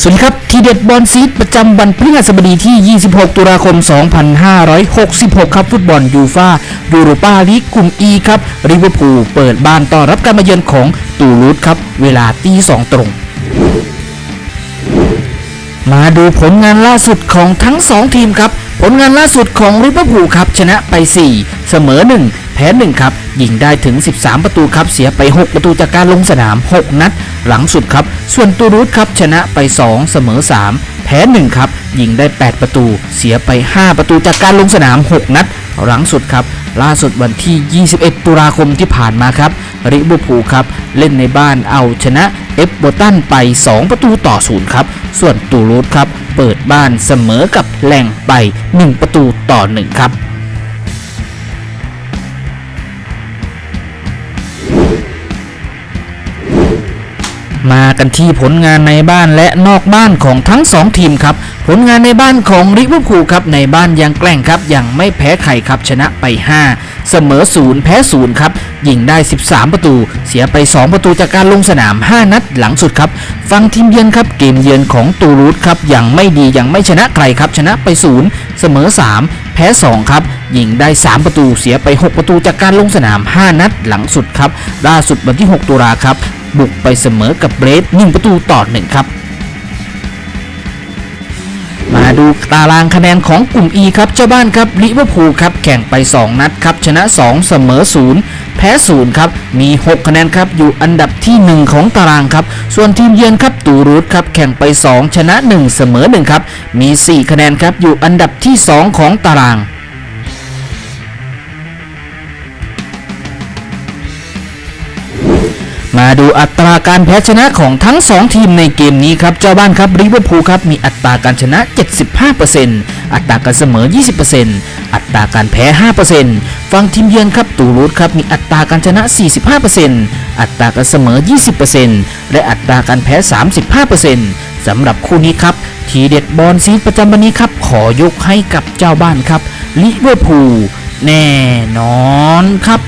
สวัสดีครับ ทีเด็ดบอลซีดประจำวันพฤหัสบดีที่ 26 ตุลาคม 2566 ครับ ฟุตบอลยูฟายูโรปาลีกกลุ่ม E ครับริเวอร์พูลเปิดบ้านต้อนรับการมาเยือนของตูลูสครับ เวลาตีสองตรง มาดูผลงานล่าสุดของทั้ง 2 ทีมครับ ลงานล่าสุดของริเวอร์พูลครับชนะไป 4 เสมอ 1 แพ้ 1 ครับ ยิงได้ถึง 13 ประตูครับเสียไป 6 ประตูจากการลงสนาม 6 นัด หลังสุดครับ ส่วนตูรูสครับชนะไป 2 เสมอ 3 แพ้ 1 ครับ ยิงได้ 8 ประตู เสียไป 5 ประตูจากการลงสนาม 6 นัด หลังสุดครับ ล่าสุดวันที่ 21 ตุลาคมที่ผ่านมาครับริเวอร์พูลครับ เล่นในบ้านเอาชนะเอฟโบตันไป 2 ประตูต่อศูนย์ครับ ส่วนตูรูสครับ เปิดบ้านเสมอกับแหล่งไป 1 ประตูต่อ 1 ครับ มากันที่ผลงานในบ้านและนอกบ้านของทั้ง 2 ทีมครับ ผลงานในบ้านของลิเวอร์พูลครับในบ้านยังแกล้งครับยังไม่แพ้ใครครับชนะไป 5 เสมอ 0 แพ้ 0 ครับ ยิงได้ 13 ประตู เสียไป 2 ประตูจากการลงสนาม 5 นัดหลังสุดครับ ฟังทีมเยือนครับเกมเยือนของตูรูสครับยังไม่ดียังไม่ชนะใครครับชนะไป 0 เสมอ 3 แพ้ 2 ครับยิงได้ 3 ประตูเสียไป 6 ประตูจากการลงสนาม 5 นัดหลังสุดครับล่าสุดวันที่ 6 ตุลาครับ บุกไปเสมอกับเบรด1ประตูต่อ1ครับ มาดูตารางคะแนนของกลุ่ม E ครับเจ้าบ้านครับลิเวอร์พูลครับแข่งไป 2 นัดครับชนะ 2 เสมอ 0 แพ้ 0 ครับ มี 6 คะแนนครับอยู่อันดับที่ 1 ของตารางครับ ส่วนทีมเยือนครับตูรูสครับแข่งไป 2 ชนะ 1 เสมอ 1 ครับ มี 4 คะแนนครับอยู่อันดับที่ 2 ของตาราง มาดูอัตราการแพ้ชนะของทั้ง 2 ทีมในเกมนี้ครับ เจ้าบ้านครับริเวอร์พูลครับมีอัตราการชนะ 75%อัตราการเสมอ 20%อัตราการแพ้ 5%ฝั่งทีมเยือนครับตูรูสครับมีอัตราการชนะ 45%อัตราการเสมอ 20%และอัตราการแพ้ 35%สำหรับคู่นี้ครับ ทีเด็ดบอลซีดประจำวันนี้ครับ ขอยกให้กับเจ้าบ้านครับลิเวอร์พูลแน่นอนครับ